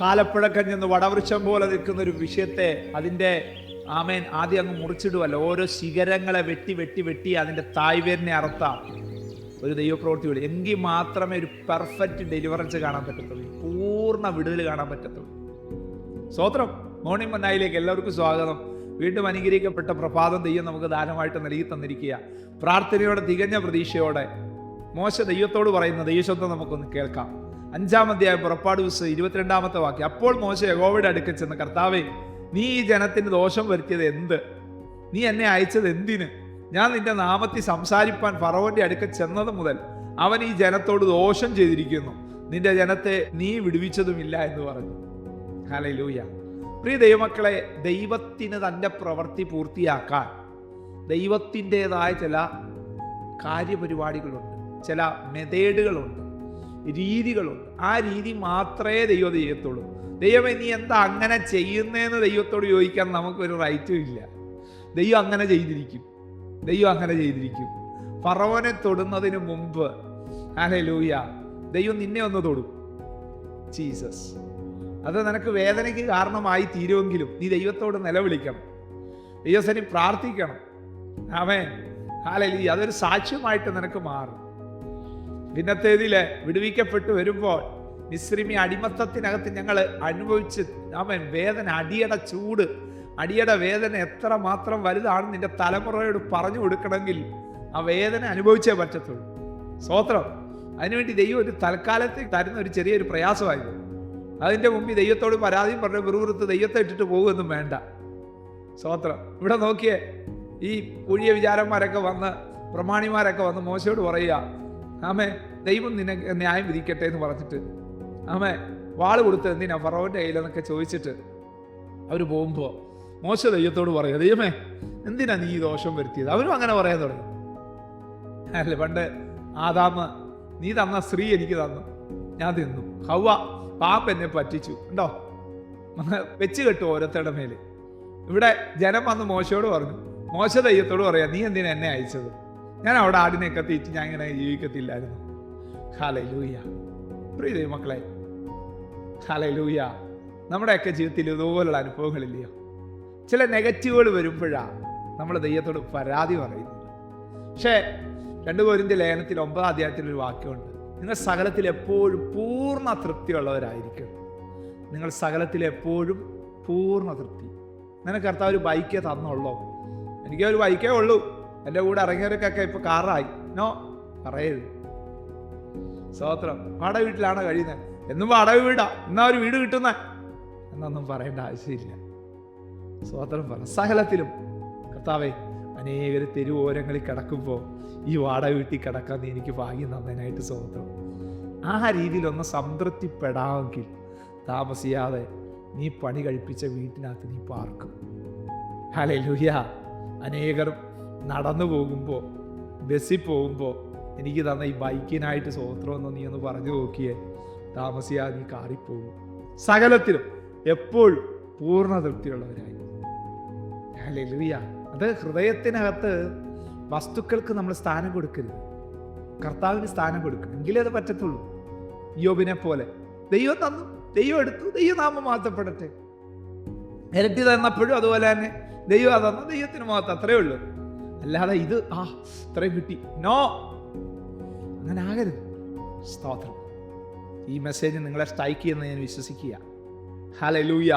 കാലപ്പഴക്കം ചെന്ന് വടവൃക്ഷം പോലെ നിൽക്കുന്ന ഒരു വിഷയത്തെ അതിന്റെ ആമേൻ ആദ്യം അങ്ങ് മുറിച്ചിടുവല്ലോ. ഓരോ ശിഖരങ്ങളെ വെട്ടി വെട്ടി വെട്ടി അതിന്റെ തായ്വേരിനെ അറുത്താം. ഒരു ദൈവപ്രവൃത്തി വിളി എങ്കിൽ മാത്രമേ ഒരു പെർഫെക്റ്റ് ഡെലിവറൻസ് കാണാൻ പറ്റത്തുള്ളൂ. പൂർണ വിടുതൽ കാണാൻ പറ്റത്തുള്ളൂ. സ്വോത്രം മോർണിംഗ് മന്നായിലേക്ക് എല്ലാവർക്കും സ്വാഗതം. വീണ്ടും അനുഗ്രഹിക്കപ്പെട്ട പ്രഭാതം ദൈവം നമുക്ക് ദാനമായിട്ട് നൽകി തന്നിരിക്കുക പ്രാർത്ഥനയോടെ തികഞ്ഞ പ്രതീക്ഷയോടെ മോശ ദൈവത്തോട് പറയുന്ന ദൈവശബ്ദം നമുക്കൊന്ന് കേൾക്കാം. അഞ്ചാം അധ്യായം പുറപ്പാട് ദിവസം ഇരുപത്തിരണ്ടാമത്തെ വാക്യം. അപ്പോൾ മോശ യഹോവയുടെ അടുക്കൽ ചെന്ന് കർത്താവേ നീ ഈ ജനത്തിന് ദോഷം വരുത്തിയത് എന്ത്? നീ എന്നെ അയച്ചത് എന്തിന്? ഞാൻ നിന്റെ നാമത്തിൽ സംസാരിപ്പാൻ ഫറവന്റെ അടുക്കൽ ചെന്നത് മുതൽ അവൻ ഈ ജനത്തോട് ദോഷം ചെയ്തിരിക്കുന്നു. നിന്റെ ജനത്തെ നീ വിടുവിച്ചതുമില്ല എന്ന് പറഞ്ഞു. ഹലലൂയ പ്രിയ ദൈവമക്കളെ ദൈവത്തിന് തന്റെ പ്രവൃത്തി പൂർത്തിയാക്കാൻ ദൈവത്തിന്റെതായ ചില കാര്യപരിപാടികളുണ്ട് ചില മെതേഡുകളുണ്ട്. രീതികളുണ്ട്. ആ രീതി മാത്രമേ ദൈവം ചെയ്യത്തുള്ളൂ. ദൈവം ഇനി എന്താ അങ്ങനെ ചെയ്യുന്നതെന്ന് ദൈവത്തോട് ചോദിക്കാൻ നമുക്കൊരു റൈറ്റും ഇല്ല. ദൈവം അങ്ങനെ ചെയ്തിരിക്കും. ദൈവം അങ്ങനെ ചെയ്തിരിക്കും. ഫറവനെ തൊടുന്നതിന് മുമ്പ് ഹലലൂയ ദൈവം നിന്നെ ഒന്ന് തൊടും. ജീസസ്. അത് നിനക്ക് വേദനയ്ക്ക് കാരണമായി തീരുമെങ്കിലും നീ ദൈവത്തോട് നിലവിളിക്കണം. ദൈവസനി പ്രാർത്ഥിക്കണം. ആമേ ഹാലലി അതൊരു സാക്ഷ്യമായിട്ട് നിനക്ക് മാറും. പിന്നത്തേതിൽ വിടുവിക്കപ്പെട്ടു വരുമ്പോൾ മിശ്രിമി അടിമത്തത്തിനകത്ത് ഞങ്ങൾ അനുഭവിച്ച് അവൻ വേദന അടിയുടെ ചൂട് അടിയുടെ വേദന എത്ര മാത്രം വലുതാണ് നിന്റെ തലമുറയോട് പറഞ്ഞു കൊടുക്കണമെങ്കിൽ ആ വേദന അനുഭവിച്ചേ പറ്റത്തുള്ളൂ. സ്വോത്രം അതിനുവേണ്ടി ദൈവം ഒരു തൽക്കാലത്തേക്ക് തരുന്ന ഒരു ചെറിയൊരു പ്രയാസമായിരുന്നു. അതിന്റെ മുമ്പിൽ ദൈവത്തോട് പരാതിയും പറഞ്ഞ് വെറുതെ ദൈവത്തെ ഇട്ടിട്ട് പോകുമെന്നും വേണ്ട. സ്വോത്രം ഇവിടെ നോക്കിയേ ഈ കുഴിയ വിചാരന്മാരൊക്കെ വന്ന് പ്രമാണിമാരൊക്കെ വന്ന് മോശയോട് പറയുക ആമേ ദൈവം നിന്നെ ന്യായം വിധിക്കട്ടെ എന്ന് പറഞ്ഞിട്ട്. ആമേ വാൾ കൊടുത്ത് എന്തിനാ? ഫറോന്റെ കയ്യിലെന്നൊക്കെ ചോദിച്ചിട്ട് അവർ പോകുമ്പോൾ മോശ ദൈവത്തോട് പറയുക ദൈവമേ എന്തിനാ നീ ഈ ദോഷം വരുത്തിയത്? അവരും അങ്ങനെ പറയാൻ തുടങ്ങി. അല്ലേ പണ്ട് ആദാമ് നീ തന്ന സ്ത്രീ എനിക്ക് തന്നു. ഞാൻ തിന്നു. ഹവ പാപ്പ എന്നെ പറ്റിച്ചു. ഉണ്ടോ വെച്ച് കെട്ടു ഓരോരുത്തരുടെ മേൽ. ഇവിടെ ജനം വന്ന് മോശയോട് പറഞ്ഞു മോശ ദൈവത്തോട് പറയാം നീ എന്തിനാ എന്നെ അയച്ചത്? ഞാൻ അവിടെ ആടിനെയൊക്കെ കത്തിച്ച് ഞാൻ ഇങ്ങനെ ജീവിക്കത്തില്ലായിരുന്നു. ഹാലേ ലൂയ പ്രിയ ദൈവമക്കളെ ഹാലേ നമ്മുടെയൊക്കെ ജീവിതത്തിൽ ഇതുപോലുള്ള അനുഭവങ്ങളില്ലയോ? ചില നെഗറ്റീവുകൾ വരുമ്പോഴാണ് നമ്മൾ ദൈവത്തോട് പരാതി പറയുന്നത്. പക്ഷേ രണ്ട് കോരിന്റെ ലേഖനത്തിൽ ഒമ്പതാം അധ്യായത്തിൽ ഒരു വാക്യമുണ്ട്. നിങ്ങൾ സകലത്തിൽ എപ്പോഴും പൂർണ തൃപ്തിയുള്ളവരായിരിക്കും. നിങ്ങൾ സകലത്തിൽ എപ്പോഴും പൂർണ തൃപ്തി. നിനക്ക് കർത്താവ് ഒരു ബൈക്കേ തന്നുള്ളൂ. എനിക്ക് ഒരു ബൈക്കേ ഉള്ളൂ. എന്റെ കൂടെ ഇറങ്ങിയവർക്കൊക്കെ ഇപ്പൊ കാറായി. നോ പറയരുത്. സ്വോത്രം വാടക വീട്ടിലാണ് കഴിയുന്നത് എന്നും വാടക വീടാ. എന്നാ ഒരു വീട് കിട്ടുന്ന? എന്നൊന്നും പറയേണ്ട ആവശ്യമില്ല. സ്വോത്രം പറ സകലത്തിലും. കർത്താവേ അനേകർ തെരുവോരങ്ങളിൽ കിടക്കുമ്പോൾ ഈ വാടക വീട്ടിൽ കിടക്കാൻ നീ എനിക്ക് ഭാഗ്യം നന്നതിനായിട്ട് സ്വോത്രം ആ രീതിയിലൊന്ന് സംതൃപ്തിപ്പെടാമെങ്കിൽ താമസിയാതെ നീ പണി കഴിപ്പിച്ച വീട്ടിനകത്ത് നീ പാർക്കും. ഹലേ ലുഹ്യ അനേകർ നടന്നു പോകുമ്പോൾ ബസ്സിൽ പോകുമ്പോൾ എനിക്ക് തന്ന ഈ ബൈക്കിനായിട്ട് സ്വോത്രമെന്ന് നീ ഒന്ന് പറഞ്ഞു നോക്കിയേ. താമസിയാതെ നീ കാറിപ്പോകും. സകലത്തിലും എപ്പോഴും പൂർണ തൃപ്തിയുള്ളവരായി ഹലേ ലുഹ്യ അത് ഹൃദയത്തിനകത്ത് വസ്തുക്കൾക്ക് നമ്മൾ സ്ഥാനം കൊടുക്കരുത്. കർത്താവിന് സ്ഥാനം കൊടുക്കും എങ്കിലേ അത് പറ്റത്തുള്ളൂ. യോബിനെ പോലെ ദൈവം തന്നു. ദൈവം എടുത്തു. ദൈവം നാമം മാറ്റപ്പെടട്ടെ. ഇരട്ടി തന്നപ്പോഴും അതുപോലെ തന്നെ ദൈവം തന്ന. ദൈവത്തിന് മാത്രം അത്രേ ഉള്ളൂ. അല്ലാതെ ഇത് ആ ഇത്രയും കിട്ടി. നോ! അങ്ങനെ ആകരുത്. സ്തോത്രം. ഈ മെസ്സേജ് നിങ്ങളെ സ്ട്രൈക്ക് ചെയ്യുന്ന ഞാൻ വിശ്വസിക്കുക ഹലേ ലൂയ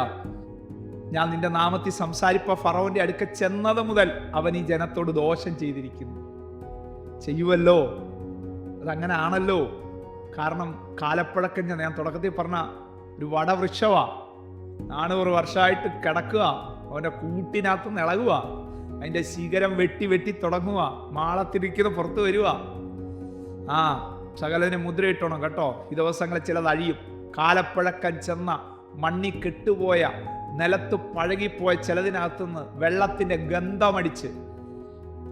ഞാൻ നിന്റെ നാമത്തിൽ സംസാരിപ്പ ഫറോന്റെ അടുക്ക ചെന്നത് മുതൽ അവൻ ഈ ജനത്തോട് ദോഷം ചെയ്തിരിക്കുന്നു. ചെയ്യുവല്ലോ. അതങ്ങനെ ആണല്ലോ. കാരണം കാലപ്പഴക്കം ഞാൻ ഞാൻ തുടക്കത്തിൽ പറഞ്ഞ ഒരു വടവൃക്ഷമാണ് നാനൂറ് വർഷമായിട്ട് കിടക്കുക. അവന്റെ കൂട്ടിനകത്ത് നിളകുക. അതിന്റെ ശിഖരം വെട്ടി വെട്ടി തുടങ്ങുക മാളത്തിരിക്കുന്ന പുറത്ത് വരിക ആ സകലതിനെ മുദ്രയിട്ടോണം കേട്ടോ. ഈ ദിവസങ്ങളിൽ ചിലത് അഴിയും. കാലപ്പഴക്കം ചെന്ന മണ്ണി കെട്ടുപോയ നിലത്ത് പഴകിപ്പോയ ചിലതിനകത്തുനിന്ന് വെള്ളത്തിന്റെ ഗന്ധമടിച്ച്.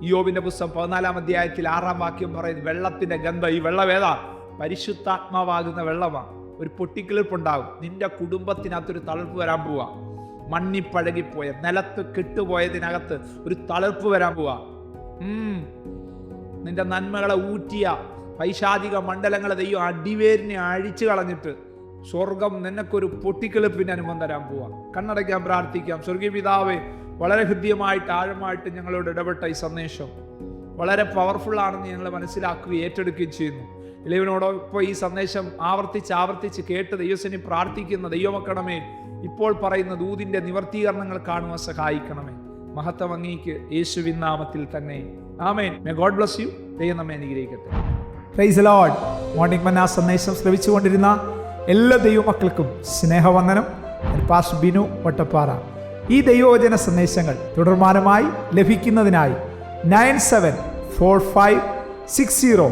യോബിന്റെ പുസ്തകം പതിനാലാം അധ്യായത്തിൽ ആറാം വാക്യം പറയുന്നത് വെള്ളത്തിന്റെ ഗന്ധം ഈ വെള്ളം ഏതാ? പരിശുദ്ധാത്മാവാകുന്ന വെള്ളമാണ് ഒരു പൊട്ടിക്കിളിപ്പുണ്ടാകും നിന്റെ കുടുംബത്തിനകത്തൊരു തളർപ്പ് വരാൻ പോവാ. മണ്ണി പഴകിപ്പോയ നിലത്ത് കെട്ടുപോയതിനകത്ത് ഒരു തളർപ്പ് വരാൻ പോവാ. നിന്റെ നന്മകളെ ഊറ്റിയ പൈശാചിക മണ്ഡലങ്ങളെ ദൈവം അടിവേരിനെ അഴിച്ചു കളഞ്ഞിട്ട് സ്വർഗം നിനക്കൊരു പൊട്ടിക്കെളുപ്പിന് അനുഭവം തരാൻ പോവാ. കണ്ണടയ്ക്കാൻ പ്രാർത്ഥിക്കാം. സ്വർഗീയ പിതാവ് വളരെ ഹൃദ്യമായിട്ട് ആഴമായിട്ട് ഞങ്ങളോട് ഇടപെട്ട ഈ സന്ദേശം വളരെ പവർഫുൾ ആണെന്ന് ഞങ്ങൾ മനസ്സിലാക്കുകയും ഏറ്റെടുക്കുകയും ചെയ്യുന്നു. ഇലവനോടൊപ്പം ഈ സന്ദേശം ആവർത്തിച്ച് ആവർത്തിച്ച് കേട്ട് ദൈവസിനെ പ്രാർത്ഥിക്കുന്ന ദൈവമക്കണമേ ഇപ്പോൾ പറയുന്ന ദൂതിന്റെ നിവർത്തീകരണങ്ങൾ കാണുവാൻ സഹായിക്കണമേ. മഹത്വം അങ്ങേക്ക് യേശുവിൻ നാമത്തിൽ തന്നെ. ആമേൻ. മേ ഗോഡ് ബ്ലസ് യു ദൈവം നമ്മെ അനുഗ്രഹിക്കട്ടെ. പ്രൈസ് ലോഡ് മോർണിംഗ് മന്ന സന്ദേശം ശ്രവിച്ചുകൊണ്ടിരുന്ന എല്ലാ ദൈവമക്കൾക്കും സ്നേഹവന്ദനം. പാസ് ബിനു വട്ടപ്പാറ ഈ ദൈവവചന സന്ദേശങ്ങൾ തുടർമാനമായി ലഭിക്കുന്നതിനായി nine seven four five six zero